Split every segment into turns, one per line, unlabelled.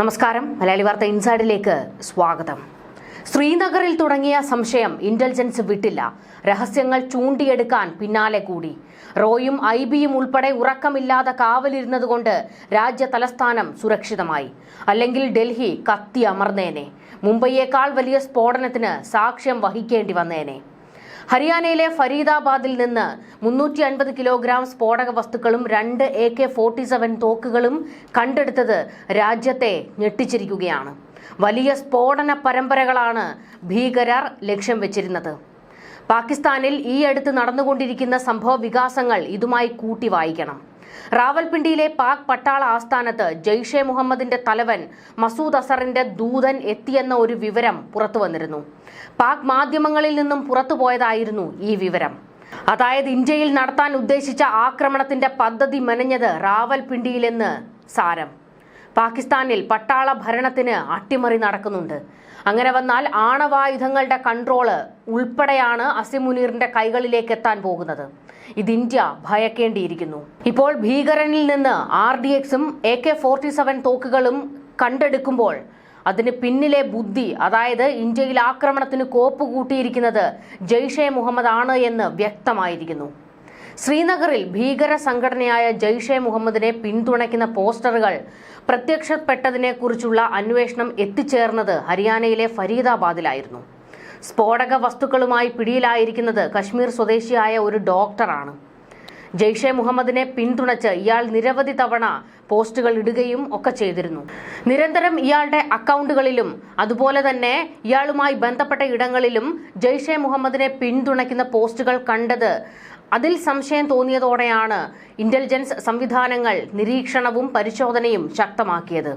നമസ്കാരം. മലയാളി വാർത്ത ഇൻസൈഡിലേക്ക് സ്വാഗതം. ശ്രീനഗറിൽ തുടങ്ങിയ സംശയം ഇന്റലിജൻസ് വിട്ടില്ല. രഹസ്യങ്ങൾ ചൂണ്ടിയെടുക്കാൻ പിന്നാലെ കൂടി. റോയും ഐ ബിയും ഉൾപ്പെടെ ഉറക്കമില്ലാതെ കാവലിരുന്നതുകൊണ്ട് രാജ്യ തലസ്ഥാനം സുരക്ഷിതമായി. അല്ലെങ്കിൽ ഡൽഹി കത്തി അമർന്നേനെ. മുംബൈയേക്കാൾ വലിയ സ്ഫോടനത്തിന് സാക്ഷ്യം വഹിക്കേണ്ടി വന്നേനെ. ഹരിയാനയിലെ ഫരീദാബാദിൽ നിന്ന് മുന്നൂറ്റി അൻപത് കിലോഗ്രാം സ്ഫോടക വസ്തുക്കളും രണ്ട് എ കെ ഫോർട്ടി സെവൻ തോക്കുകളും കണ്ടെടുത്തത് രാജ്യത്തെ ഞെട്ടിച്ചിരിക്കുകയാണ്. വലിയ സ്ഫോടന പരമ്പരകളാണ് ഭീകരർ ലക്ഷ്യം വെച്ചിരുന്നത്. പാകിസ്ഥാനിൽ ഈ അടുത്ത് നടന്നുകൊണ്ടിരിക്കുന്ന സംഭവ വികാസങ്ങൾ ഇതുമായി കൂട്ടി വായിക്കണം. റാവൽപിണ്ടിയിലെ പാക് പട്ടാള ആസ്ഥാനത്ത് ജെയ്ഷെ മുഹമ്മദിന്റെ തലവൻ മസൂദ് അസറിന്റെ ദൂതൻ എത്തിയെന്ന ഒരു വിവരം പുറത്തു വന്നിരുന്നു. പാക് മാധ്യമങ്ങളിൽ നിന്നും പുറത്തുപോയതായിരുന്നു ഈ വിവരം. അതായത് ഇന്ത്യയിൽ നടത്താൻ ഉദ്ദേശിച്ച ആക്രമണത്തിന്റെ പദ്ധതി മെനഞ്ഞത് റാവൽപിണ്ടിയിലെന്ന് സാരം. പാകിസ്ഥാനിൽ പട്ടാള ഭരണത്തിന് അട്ടിമറി നടക്കുന്നുണ്ട്. അങ്ങനെ വന്നാൽ ആണവായുധങ്ങളുടെ കൺട്രോൾ ഉൾപ്പെടെയാണ് അസിം മുനീറിന്റെ കൈകളിലേക്ക് എത്താൻ പോകുന്നത്. ഇത് ഇന്ത്യ ഭയക്കേണ്ടിയിരിക്കുന്നു. ഇപ്പോൾ ഭീകരനിൽ നിന്ന് ആർ ഡി എക്സും എ കെ ഫോർട്ടി സെവൻ തോക്കുകളും കണ്ടെടുക്കുമ്പോൾ അതിന് പിന്നിലെ ബുദ്ധി അതായത് ഇന്ത്യയിൽ ആക്രമണത്തിന് കോപ്പ് കൂട്ടിയിരിക്കുന്നത് ജെയ്ഷെ മുഹമ്മദ് ആണ് എന്ന് വ്യക്തമായിരിക്കുന്നു. ശ്രീനഗറിൽ ഭീകര സംഘടനയായ ജെയ്ഷെ മുഹമ്മദിനെ പിന്തുണയ്ക്കുന്ന പോസ്റ്ററുകൾ പ്രത്യക്ഷപ്പെട്ടതിനെക്കുറിച്ചുള്ള അന്വേഷണം എത്തിച്ചേർന്നത് ഹരിയാനയിലെ ഫരീദാബാദിലായിരുന്നു. സ്ഫോടക വസ്തുക്കളുമായി പിടിയിലായിരിക്കുന്നത് കശ്മീർ സ്വദേശിയായ ഒരു ഡോക്ടറാണ്. ജെയ്ഷെ മുഹമ്മദിനെ പിന്തുണച്ച് ഇയാൾ നിരവധി തവണ പോസ്റ്റുകൾ ഇടുകയും ഒക്കെ ചെയ്തിരുന്നു. നിരന്തരം ഇയാളുടെ അക്കൗണ്ടുകളിലും അതുപോലെ തന്നെ ഇയാളുമായി ബന്ധപ്പെട്ട ഇടങ്ങളിലും ജെയ്ഷെ മുഹമ്മദിനെ പിന്തുണയ്ക്കുന്ന പോസ്റ്റുകൾ കണ്ടത് അതിൽ സംശയം തോന്നിയതോടെയാണ് ഇന്റലിജൻസ് സംവിധാനങ്ങൾ നിരീക്ഷണവും പരിശോധനയും ശക്തമാക്കിയത്.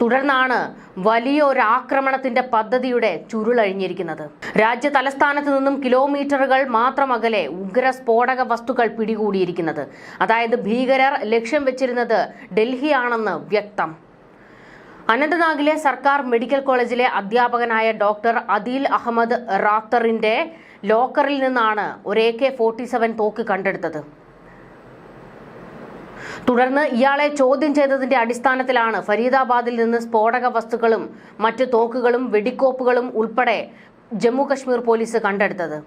തുടർന്നാണ് വലിയൊരു ആക്രമണത്തിന്റെ പദ്ധതിയുടെ ചുരുളഴിഞ്ഞിരിക്കുന്നത്. രാജ്യ തലസ്ഥാനത്ത് നിന്നും കിലോമീറ്ററുകൾ മാത്രം അകലെ ഉഗ്ര സ്ഫോടക വസ്തുക്കൾ പിടികൂടിയിരിക്കുന്നത്. അതായത് ഭീകരർ ലക്ഷ്യം വെച്ചിരുന്നത് ഡൽഹിയാണെന്ന് വ്യക്തം. അനന്തനാഗിലെ സർക്കാർ മെഡിക്കൽ കോളേജിലെ അധ്യാപകനായ ഡോക്ടർ അദീൽ അഹമ്മദ് റാത്തറിന്റെ ലോക്കറിൽ നിന്നാണ് ഒരു എ കെ ഫോർട്ടി സെവൻ തോക്ക് കണ്ടെടുത്തത്. തുടർന്ന് ഇയാളെ ചോദ്യം ചെയ്തതിന്റെ അടിസ്ഥാനത്തിലാണ് ഫരീദാബാദിൽ നിന്ന് സ്ഫോടക വസ്തുക്കളും മറ്റു തോക്കുകളും വെടിക്കോപ്പുകളും ഉൾപ്പെടെ ജമ്മു കശ്മീർ പോലീസ് കണ്ടെടുത്തത്.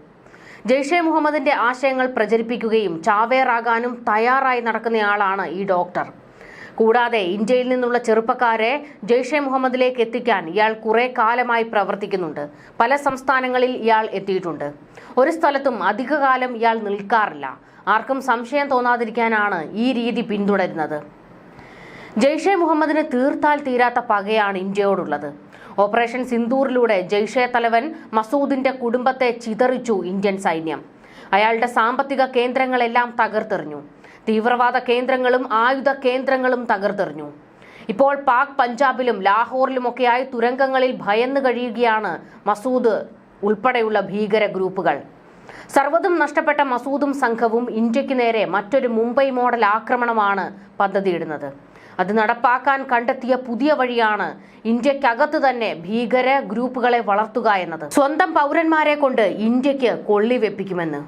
ജെയ്ഷെ മുഹമ്മദിന്റെ ആശയങ്ങൾ പ്രചരിപ്പിക്കുകയും ചാവേറാകാനും തയ്യാറായി നടക്കുന്നയാളാണ് ഈ ഡോക്ടർ. കൂടാതെ ഇന്ത്യയിൽ നിന്നുള്ള ചെറുപ്പക്കാരെ ജെയ്ഷെ മുഹമ്മദിലേക്ക് എത്തിക്കാൻ ഇയാൾ കുറെ കാലമായി പ്രവർത്തിക്കുന്നുണ്ട്. പല സംസ്ഥാനങ്ങളിൽ ഇയാൾ എത്തിയിട്ടുണ്ട്. ഒരു സ്ഥലത്തും അധികകാലം ഇയാൾ നിൽക്കാറില്ല. ആർക്കും സംശയം തോന്നാതിരിക്കാനാണ് ഈ രീതി പിന്തുടരുന്നത്. ജെയ്ഷെ മുഹമ്മദിന് തീർത്താൽ തീരാത്ത പകയാണ് ഇന്ത്യയോടുള്ളത്. ഓപ്പറേഷൻ സിന്ദൂറിലൂടെ ജെയ്ഷെ തലവൻ മസൂദിന്റെ കുടുംബത്തെ ചിതറിച്ചു ഇന്ത്യൻ സൈന്യം. അയാളുടെ സാമ്പത്തിക കേന്ദ്രങ്ങളെല്ലാം തകർത്തെറിഞ്ഞു. തീവ്രവാദ കേന്ദ്രങ്ങളും ആയുധ കേന്ദ്രങ്ങളും തകർത്തെറിഞ്ഞു. ഇപ്പോൾ പാക് പഞ്ചാബിലും ലാഹോറിലുമൊക്കെയായി തുരങ്കങ്ങളിൽ ഭയന്നു കഴിയുകയാണ് മസൂദ് ഉൾപ്പെടെയുള്ള ഭീകര ഗ്രൂപ്പുകൾ. സർവതും നഷ്ടപ്പെട്ട മസൂദും സംഘവും ഇന്ത്യയ്ക്ക് നേരെ മറ്റൊരു മുംബൈ മോഡൽ ആക്രമണമാണ് പദ്ധതിയിടുന്നത്. അത് നടപ്പാക്കാൻ കണ്ടെത്തിയ പുതിയ വഴിയാണ് ഇന്ത്യക്കകത്ത് തന്നെ ഭീകര ഗ്രൂപ്പുകളെ വളർത്തുക എന്നത്. സ്വന്തം പൗരന്മാരെ കൊണ്ട് ഇന്ത്യയ്ക്ക് കൊള്ളിവെപ്പിക്കുമെന്ന്.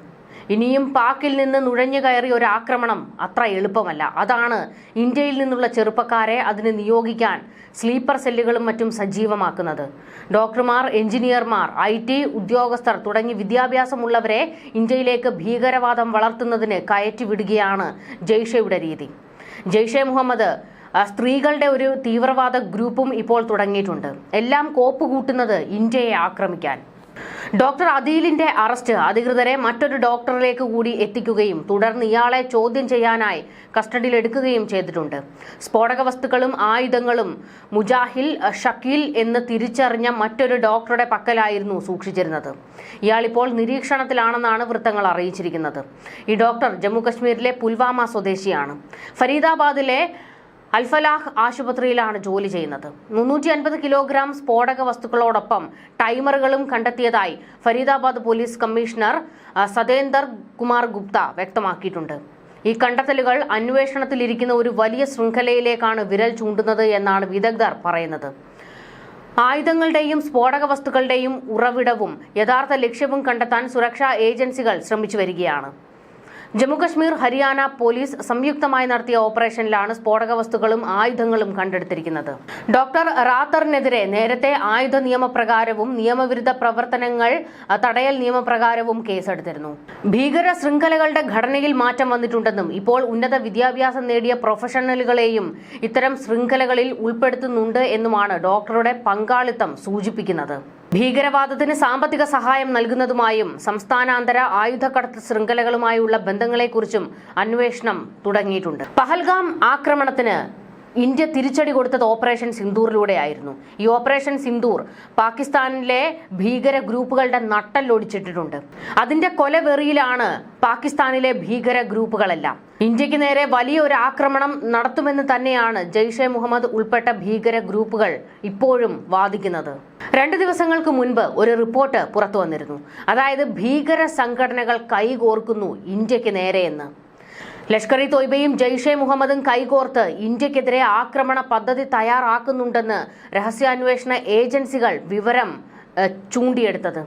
ഇനിയും പാക്കിൽ നിന്ന് നുഴഞ്ഞു കയറി ഒരു ആക്രമണം അത്ര എളുപ്പമല്ല. അതാണ് ഇന്ത്യയിൽ നിന്നുള്ള ചെറുപ്പക്കാരെ അതിന് നിയോഗിക്കാൻ സ്ലീപ്പർ സെല്ലുകളും മറ്റും സജീവമാക്കുന്നത്. ഡോക്ടർമാർ എഞ്ചിനീയർമാർ ഐ ടി ഉദ്യോഗസ്ഥർ തുടങ്ങി വിദ്യാഭ്യാസമുള്ളവരെ ഇന്ത്യയിലേക്ക് ഭീകരവാദം വളർത്തുന്നതിന് കയറ്റിവിടുകയാണ് ജെയ്ഷയുടെ രീതി. ജെയ്ഷെ മുഹമ്മദ് സ്ത്രീകളുടെ ഒരു തീവ്രവാദ ഗ്രൂപ്പും ഇപ്പോൾ തുടങ്ങിയിട്ടുണ്ട്. എല്ലാം കോപ്പ് കൂട്ടുന്നത് ഇന്ത്യയെ ആക്രമിക്കാൻ. ഡോക്ടർ അദീലിന്റെ അറസ്റ്റ്. അധികൃതരെ മറ്റൊരു ഡോക്ടറിലേക്ക് കൂടി എത്തിക്കുകയും തുടർന്ന് ഇയാളെ ചോദ്യം ചെയ്യാനായി കസ്റ്റഡിയിലെടുക്കുകയും ചെയ്തിട്ടുണ്ട്. സ്ഫോടക വസ്തുക്കളും ആയുധങ്ങളും മുജാഹിൽ ഷക്കീൽ എന്ന് തിരിച്ചറിഞ്ഞ മറ്റൊരു ഡോക്ടറുടെ പക്കലായിരുന്നു സൂക്ഷിച്ചിരുന്നത്. ഇയാൾ ഇപ്പോൾ നിരീക്ഷണത്തിലാണെന്നാണ് വൃത്തങ്ങൾ അറിയിച്ചിരിക്കുന്നത്. ഈ ഡോക്ടർ ജമ്മുകശ്മീരിലെ പുൽവാമ സ്വദേശിയാണ്. ഫരീദാബാദിലെ അൽഫലാഹ് ആശുപത്രിയിലാണ് ജോലി ചെയ്യുന്നത്. മുന്നൂറ്റി അൻപത് കിലോഗ്രാം സ്ഫോടക വസ്തുക്കളോടൊപ്പം ടൈമറുകളും കണ്ടെത്തിയതായി ഫരീദാബാദ് പോലീസ് കമ്മീഷണർ സതേന്ദർ കുമാർ ഗുപ്ത വ്യക്തമാക്കിയിട്ടുണ്ട്. ഈ കണ്ടെത്തലുകൾ അന്വേഷണത്തിലിരിക്കുന്ന ഒരു വലിയ ശൃംഖലയിലേക്കാണ് വിരൽ ചൂണ്ടുന്നത് എന്നാണ് വിദഗ്ധർ പറയുന്നത്. ആയുധങ്ങളുടെയും സ്ഫോടക വസ്തുക്കളുടെയും ഉറവിടവും യഥാർത്ഥ ലക്ഷ്യവും കണ്ടെത്താൻ സുരക്ഷാ ഏജൻസികൾ ശ്രമിച്ചു വരികയാണ്. ജമ്മുകശ്മീർ ഹരിയാന പോലീസ് സംയുക്തമായി നടത്തിയ ഓപ്പറേഷനിലാണ് സ്ഫോടക വസ്തുക്കളും ആയുധങ്ങളും കണ്ടെടുത്തിരിക്കുന്നത്. ഡോക്ടർ റാത്തറിനെതിരെ നേരത്തെ ആയുധ നിയമപ്രകാരവും നിയമവിരുദ്ധ പ്രവർത്തനങ്ങൾ തടയൽ നിയമപ്രകാരവും കേസെടുത്തിരുന്നു. ഭീകര ശൃംഖലകളുടെ ഘടനയിൽ മാറ്റം വന്നിട്ടുണ്ടെന്നും ഇപ്പോൾ ഉന്നത വിദ്യാഭ്യാസം നേടിയ പ്രൊഫഷണലുകളെയും ഇത്തരം ശൃംഖലകളിൽ ഉൾപ്പെടുത്തുന്നുണ്ട് എന്നുമാണ് ഡോക്ടറുടെ പങ്കാളിത്തം സൂചിപ്പിക്കുന്നത്. ഭീകരവാദത്തിന് സാമ്പത്തിക സഹായം നൽകുന്നതുമായും സംസ്ഥാനാന്തര ആയുധക്കടത്ത് ശൃംഖലകളുമായുള്ള ബന്ധങ്ങളെക്കുറിച്ചും അന്വേഷണം തുടങ്ങിയിട്ടുണ്ട്. പഹൽഗാം ആക്രമണത്തിന് ഇന്ത്യ തിരിച്ചടി കൊടുത്തത് ഓപ്പറേഷൻ സിന്ദൂറിലൂടെയായിരുന്നു. ഈ ഓപ്പറേഷൻ സിന്ദൂർ പാകിസ്ഥാനിലെ ഭീകര ഗ്രൂപ്പുകളുടെ നട്ടല്ലൊടിച്ചിട്ടിട്ടുണ്ട് അതിന്റെ കൊലവെറിയിലാണ് പാകിസ്ഥാനിലെ ഭീകര ഗ്രൂപ്പുകളെല്ലാം. ഇന്ത്യയ്ക്ക് നേരെ വലിയ ഒരു ആക്രമണം നടത്തുമെന്ന് തന്നെയാണ് ജെയ്ഷെ മുഹമ്മദ് ഉൾപ്പെട്ട ഭീകര ഗ്രൂപ്പുകൾ ഇപ്പോഴും വാദിക്കുന്നത്. രണ്ട് ദിവസങ്ങൾക്ക് മുൻപ് ഒരു റിപ്പോർട്ട് പുറത്തു വന്നിരുന്നു. അതായത് ഭീകര സംഘടനകൾ കൈകോർക്കുന്നു ഇന്ത്യയ്ക്ക് നേരെയെന്ന് ലഷ്കർ ഇ തോയ്ബയും ജെയ്ഷെ മുഹമ്മദും കൈകോർത്ത് ഇന്ത്യക്കെതിരെ ആക്രമണ പദ്ധതി തയ്യാറാക്കുന്നുണ്ടെന്ന് രഹസ്യാന്വേഷണ ഏജൻസികൾ വിവരം ചൂണ്ടിയെടുത്തത്.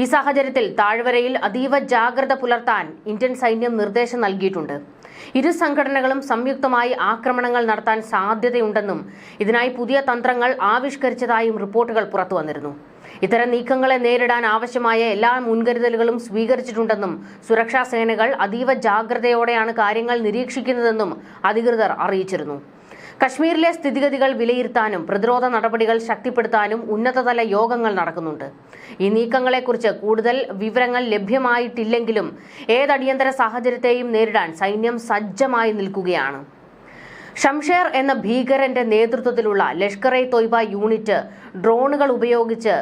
ഈ സാഹചര്യത്തിൽ താഴ്വരയിൽ അതീവ ജാഗ്രത പുലർത്താൻ ഇന്ത്യൻ സൈന്യം നിർദ്ദേശം നൽകിയിട്ടുണ്ട്. ഇരു സംഘടനകളും സംയുക്തമായി ആക്രമണങ്ങൾ നടത്താൻ സാധ്യതയുണ്ടെന്നും ഇതിനായി പുതിയ തന്ത്രങ്ങൾ ആവിഷ്കരിച്ചതായും റിപ്പോർട്ടുകൾ പുറത്തുവന്നിരുന്നു ഇത്തരം നീക്കങ്ങളെ നേരിടാൻ ആവശ്യമായ എല്ലാ മുൻകരുതലുകളും സ്വീകരിച്ചിട്ടുണ്ടെന്നും സുരക്ഷാ സേനകൾ അതീവ ജാഗ്രതയോടെയാണ് കാര്യങ്ങൾ നിരീക്ഷിക്കുന്നതെന്നും അധികൃതർ അറിയിച്ചിരുന്നു. കശ്മീരിലെ സ്ഥിതിഗതികൾ വിലയിരുത്താനും പ്രതിരോധ നടപടികൾ ശക്തിപ്പെടുത്താനും ഉന്നതതല യോഗങ്ങൾ നടക്കുന്നുണ്ട്. ഈ നീക്കങ്ങളെക്കുറിച്ച് കൂടുതൽ വിവരങ്ങൾ ലഭ്യമായിട്ടില്ലെങ്കിലും ഏതടിയന്തര സാഹചര്യത്തെയും നേരിടാൻ സൈന്യം സജ്ജമായി നിൽക്കുകയാണ്. ഷംഷേർ എന്ന ഭീകരന്റെ നേതൃത്വത്തിലുള്ള ലഷ്കർ എ തൊയ്ബ യൂണിറ്റ് ഡ്രോണുകൾ ഉപയോഗിച്ച്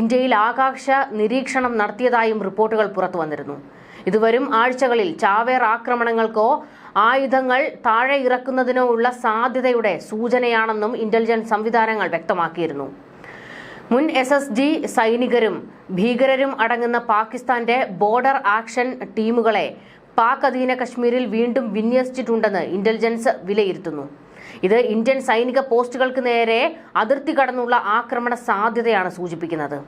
ഇന്ത്യയിൽ ആകാശ നിരീക്ഷണം നടത്തിയതായും റിപ്പോർട്ടുകൾ പുറത്തു വന്നിരുന്നു ഇതുവരും ആഴ്ചകളിൽ ചാവേർ ആക്രമണങ്ങൾക്കോ ആയുധങ്ങൾ താഴെ ഇറക്കുന്നതിനോ ഉള്ള സാധ്യതയുടെ സൂചനയാണെന്നും ഇന്റലിജൻസ് സംവിധാനങ്ങൾ വ്യക്തമാക്കിയിരുന്നു. മുൻ എസ് എസ് ജി സൈനികരും ഭീകരരും അടങ്ങുന്ന പാകിസ്ഥാന്റെ ബോർഡർ ആക്ഷൻ ടീമുകളെ പാക് അധീന കശ്മീരിൽ വീണ്ടും വിന്യസിച്ചിട്ടുണ്ടെന്ന് ഇന്റലിജൻസ് വിലയിരുത്തുന്നു. ഇത് ഇന്ത്യൻ സൈനിക പോസ്റ്റുകൾക്ക് നേരെ അതിർത്തി കടന്നുള്ള ആക്രമണ സാധ്യതയാണ് സൂചിപ്പിക്കുന്നത്.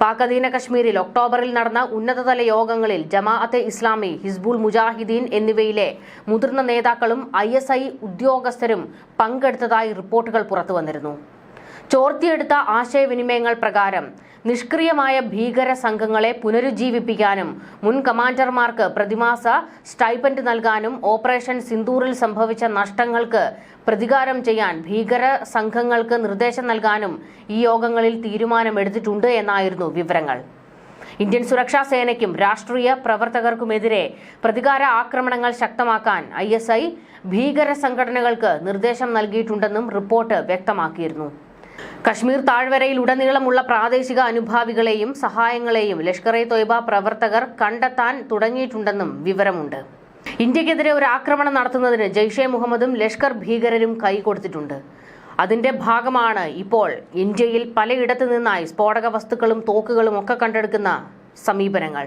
പാക് അധീന കശ്മീരിൽ ഒക്ടോബറിൽ നടന്ന ഉന്നതതല യോഗങ്ങളിൽ ജമാഅത്തെ ഇസ്ലാമി ഹിസ്ബുൾ മുജാഹിദീൻ എന്നിവയിലെ മുതിർന്ന നേതാക്കളും ഐ ഉദ്യോഗസ്ഥരും പങ്കെടുത്തതായി റിപ്പോർട്ടുകൾ പുറത്തു വന്നിരുന്നു ചോർത്തിയെടുത്ത ആശയവിനിമയങ്ങൾ പ്രകാരം നിഷ്ക്രിയമായ ഭീകര സംഘങ്ങളെ പുനരുജ്ജീവിപ്പിക്കാനും മുൻ കമാൻഡർമാർക്ക് പ്രതിമാസ സ്റ്റൈപ്പൻഡ് നൽകാനും ഓപ്പറേഷൻ സിന്ദൂറിൽ സംഭവിച്ച നഷ്ടങ്ങൾക്ക് പ്രതികാരം ചെയ്യാൻ ഭീകര സംഘങ്ങൾക്ക് നിർദ്ദേശം നൽകാനും ഈ യോഗങ്ങളിൽ തീരുമാനമെടുത്തിട്ടുണ്ട് എന്നായിരുന്നു വിവരങ്ങൾ. ഇന്ത്യൻ സുരക്ഷാ സേനയ്ക്കും രാഷ്ട്രീയ പ്രവർത്തകർക്കുമെതിരെ പ്രതികാര ആക്രമണങ്ങൾ ശക്തമാക്കാൻ ഐ ഭീകര സംഘടനകൾക്ക് നിർദ്ദേശം നൽകിയിട്ടുണ്ടെന്നും റിപ്പോർട്ട് വ്യക്തമാക്കിയിരുന്നു. കശ്മീർ താഴ്വരയിൽ ഉടനീളമുള്ള പ്രാദേശിക അനുഭാവികളെയും സഹായങ്ങളെയും ലഷ്കർ എ തൊയ്ബ പ്രവർത്തകർ കണ്ടെത്താൻ തുടങ്ങിയിട്ടുണ്ടെന്നും വിവരമുണ്ട്. ഇന്ത്യക്കെതിരെ ഒരു ആക്രമണം നടത്തുന്നതിന് ജെയ്ഷെ മുഹമ്മദും ലഷ്കർ ഭീകരരും കൈകൊടുത്തിട്ടുണ്ട് അതിന്റെ ഭാഗമാണ് ഇപ്പോൾ ഇന്ത്യയിൽ പലയിടത്തു നിന്നായി സ്ഫോടക വസ്തുക്കളും തോക്കുകളും ഒക്കെ കണ്ടെടുക്കുന്ന സമീപനങ്ങൾ.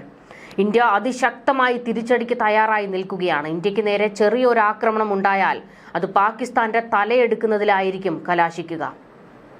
ഇന്ത്യ അതിശക്തമായി തിരിച്ചടിക്ക് തയ്യാറായി നിൽക്കുകയാണ്. ഇന്ത്യയ്ക്ക് നേരെ ചെറിയൊരു ആക്രമണം ഉണ്ടായാൽ അത് പാകിസ്ഥാന്റെ തലയെടുക്കുന്നതിലായിരിക്കും കലാശിക്കുക.